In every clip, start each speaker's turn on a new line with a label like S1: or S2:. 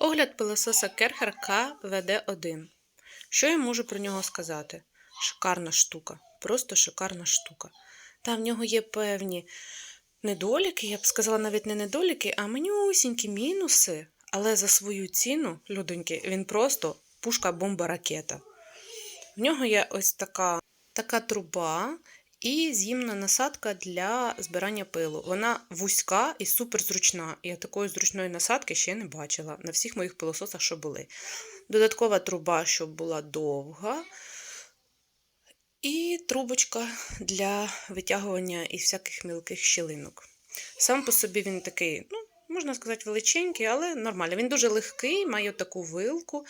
S1: Огляд пилососа Керхер КВД-1. Що я можу про нього сказати? Шикарна штука, просто шикарна штука. Та в нього є певні недоліки, я б сказала, навіть не недоліки, а манюсінькі мінуси. Але за свою ціну, людоньки, він просто пушка-бомба-ракета. В нього є ось така, така труба і з'їмна насадка для збирання пилу. Вона вузька і суперзручна. Я такої зручної насадки ще не бачила на всіх моїх пилососах, що були. Додаткова труба, щоб була довга. І трубочка для витягування із всяких мілких щілинок. Сам по собі він такий, ну, можна сказати, величенький, але нормально. Він дуже легкий, має таку вилку.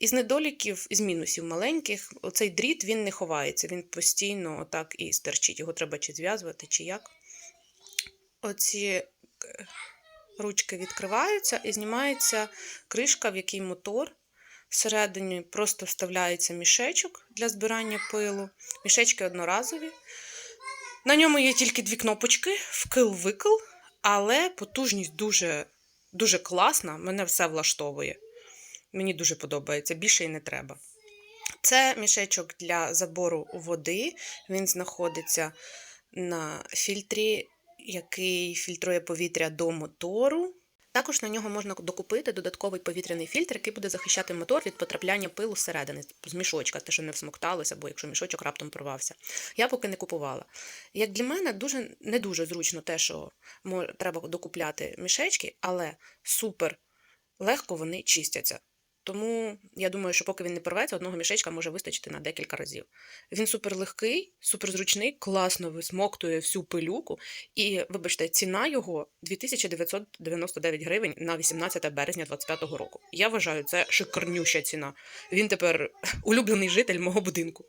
S1: Із недоліків, із мінусів маленьких, оцей дріт він не ховається, він постійно отак і стерчить. Його треба чи зв'язувати, чи як. Оці ручки відкриваються і знімається кришка, в якій мотор. Всередині просто вставляється мішечок для збирання пилу. Мішечки одноразові. На ньому є тільки дві кнопочки: вкил-викил, але потужність дуже, дуже класна, мене все влаштовує. Мені дуже подобається, більше і не треба. Це мішечок для забору води. Він знаходиться на фільтрі, який фільтрує повітря до мотору. Також на нього можна докупити додатковий повітряний фільтр, який буде захищати мотор від потрапляння пилу зсередини, з мішочка, те, що не всмокталося, або якщо мішочок раптом порвався. Я поки не купувала. Як для мене, дуже не дуже зручно те, що треба докупляти мішечки, але супер легко вони чистяться. Тому я думаю, що поки він не порветься, одного мішечка може вистачити на декілька разів. Він супер легкий, супер класно висмоктує всю пилюку. І, вибачте, ціна його 2999 гривень на 18 березня 2025 року. Я вважаю, це шикарнюща ціна. Він тепер улюблений житель мого будинку.